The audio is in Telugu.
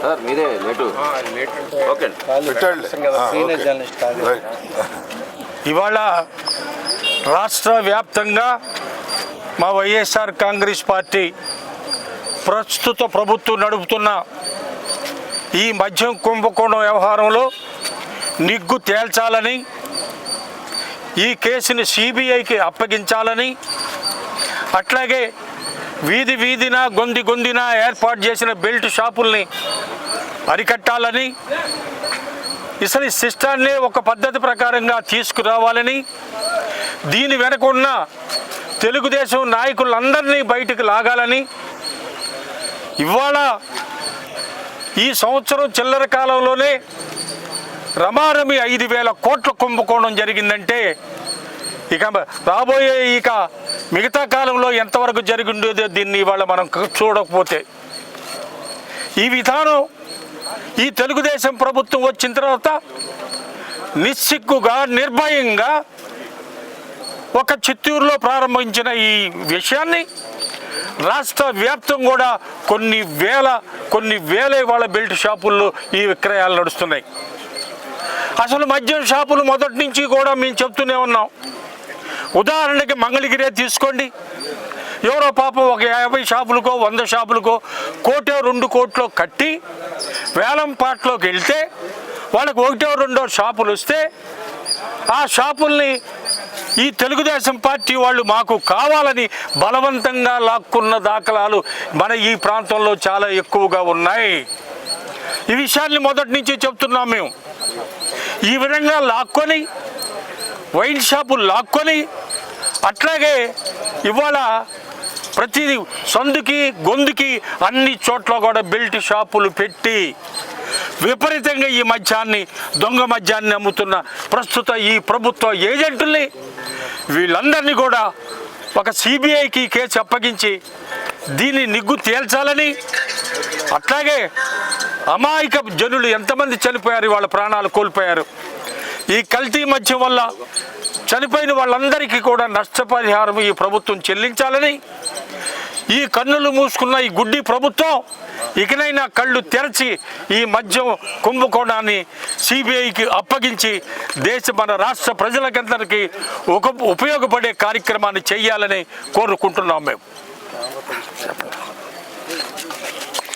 సార్ మీదే లేటు. ఓకే. పెట్టండి. ఇవాళ రాష్ట్ర వ్యాప్తంగా మా వైఎస్ఆర్ కాంగ్రెస్ పార్టీ ప్రస్తుత ప్రభుత్వం నడుపుతున్న ఈ మద్యం కుంభకోణం వ్యవహారంలో నిగ్గు తేల్చాలని ఈ కేసుని సిబిఐకి అప్పగించాలని అట్లాగే వీధి వీధిన గొంది గొందిన ఏర్పాటు చేసిన బెల్ట్ షాపుల్ని అరికట్టాలని అసలు సిస్టాన్ని ఒక పద్ధతి ప్రకారంగా తీసుకురావాలని దీని వెనక ఉన్న తెలుగుదేశం నాయకులందరినీ బయటకు లాగాలని ఇవాళ ఈ సంవత్సరం చిల్లర కాలంలోనే రమారమి ఐదు వేల కోట్ల కుంభకోణం జరిగిందంటే ఇక రాబోయే ఇక మిగతా కాలంలో ఎంతవరకు జరిగి ఉండేదో దీన్ని ఇవాళ మనం చూడకపోతే. ఈ విధానం ఈ తెలుగుదేశం ప్రభుత్వం వచ్చిన తర్వాత నిస్సిగ్గుగా నిర్భయంగా ఒక చిత్తూరులో ప్రారంభించిన ఈ విషయాన్ని రాష్ట్ర వ్యాప్తం కూడా కొన్ని వేల కొన్ని వేల వాళ్ళ బెల్ట్ షాపుల్లో ఈ విక్రయాలు నడుస్తున్నాయి. అసలు మద్యం షాపులు మొదటి నుంచి కూడా మేము చెప్తూనే ఉన్నాం. ఉదాహరణకి మంగళగిరే తీసుకోండి. ఎవరో పాపం ఒక యాభై షాపులకో వంద షాపులకో కోటో రెండు కోట్లో కట్టి వేలం పాటలోకి వెళ్తే వాళ్ళకి ఒకటో రెండో షాపులు వస్తే ఆ షాపుల్ని ఈ తెలుగుదేశం పార్టీ వాళ్ళు మాకు కావాలని బలవంతంగా లాక్కున్న దాఖలాలు మన ఈ ప్రాంతంలో చాలా ఎక్కువగా ఉన్నాయి. ఈ విషయాన్ని మొదటి నుంచి చెప్తున్నాం మేము. ఈ విధంగా లాక్కొని వైన్ షాపులు లాక్కొని అట్లాగే ఇవాళ ప్రతిదీ సందుకి గొంతుకి అన్ని చోట్ల కూడా బెల్ట్ షాపులు పెట్టి విపరీతంగా ఈ మద్యాన్ని దొంగ మద్యాన్ని అమ్ముతున్న ప్రస్తుత ఈ ప్రభుత్వ ఏజెంటుల్ని వీళ్ళందరినీ కూడా ఒక సిబిఐకి కేసు అప్పగించి దీన్ని నిగ్గు తేల్చాలని అట్లాగే అమాయక జనులు ఎంతమంది చనిపోయారు వాళ్ళ ప్రాణాలు కోల్పోయారు. ఈ కల్తీ మద్యం వల్ల చనిపోయిన వాళ్ళందరికీ కూడా నష్టపరిహారం ఈ ప్రభుత్వం చెల్లించాలని ఈ కన్నులు మూసుకున్న ఈ గుడ్డి ప్రభుత్వం ఇకనైనా కళ్ళు తెరచి ఈ మద్యం కుంభకోణాన్ని సిబిఐకి అప్పగించి దేశ మన రాష్ట్ర ప్రజలకందరికీ ఒక ఉపయోగపడే కార్యక్రమాన్ని చేయాలని కోరుకుంటున్నాం మేము.